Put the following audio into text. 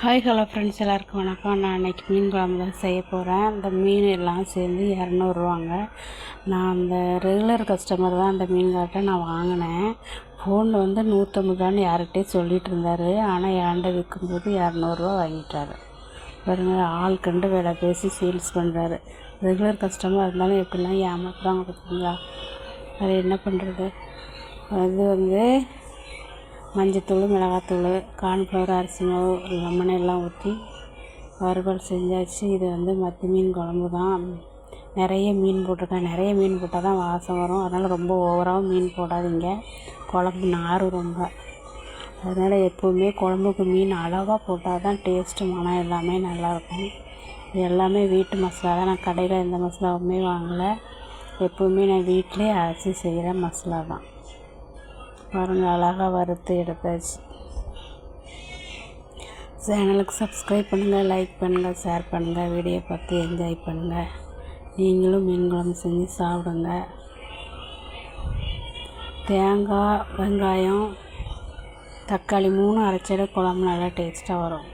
Hi hello friends எல்லாருக்கும் வணக்கம். நான் இன்றைக்கி மீன் குழம்பு தான் செய்ய போகிறேன் அந்த மீன் எல்லாம் சேர்ந்து இரநூறுவாங்க நான் அந்த ரெகுலர் கஸ்டமர் தான் அந்த மீன் காட்டை நான் வாங்கினேன். ஃபோனில் வந்து நூற்றம்பதுன்னு யார்கிட்டே சொல்லிகிட்டு இருந்தார். ஆனால் ஏண்ட விற்கும்போது இரநூறுவா வாங்கிட்டாரு. பாருங்க ஆள் கண்டு வேலை பேசி சேல்ஸ் பண்ணுறாரு ரெகுலர் கஸ்டமர் இருந்தாலும் எப்படிலாம் ஏமாத்துறாங்க பார்த்தீங்களா அது என்ன பண்ணுறது அது வந்து மஞ்சத்தூள் மிளகாத்தூள் கார்ன்ஃப்ளவர் அரிசி மாவு லெமன் எல்லாம் ஊற்றி வறுவல் செஞ்சாச்சு. இது வந்து மத்தி மீன் குழம்பு தான். நிறைய மீன் போட்டிருக்கேன். நிறைய மீன் போட்டால் தான் வாசம் வரும். அதனால் ரொம்ப ஓவராகவும் மீன் போடாதீங்க. குழம்பு நாரும் ரொம்ப. அதனால் எப்போவுமே குழம்புக்கு மீன் அளவாக போட்டால் தான் டேஸ்ட்டு மனம் எல்லாமே நல்லாயிருக்கும் இது எல்லாமே வீட்டு மசாலா தான். நான் கடையில் எந்த மசாலாவுமே வாங்கலை. எப்போவுமே நான் வீட்டிலே அரைச்சி செய்கிற மசாலா தான். பாருங்கள் அழகாக வறுத்து எடுத்தாச்சு. சேனலுக்கு சப்ஸ்கிரைப் பண்ணுங்கள் லைக் பண்ணுங்கள் ஷேர் பண்ணுங்கள் வீடியோ பார்த்து என்ஜாய் பண்ணுங்கள் நீங்களும் மீன் குழம்பு செஞ்சு சாப்பிடுங்க. தேங்காய் வெங்காயம் தக்காளி மூணு அரைச்சிட குழம்பு நல்லா டேஸ்ட்டாக வரும்.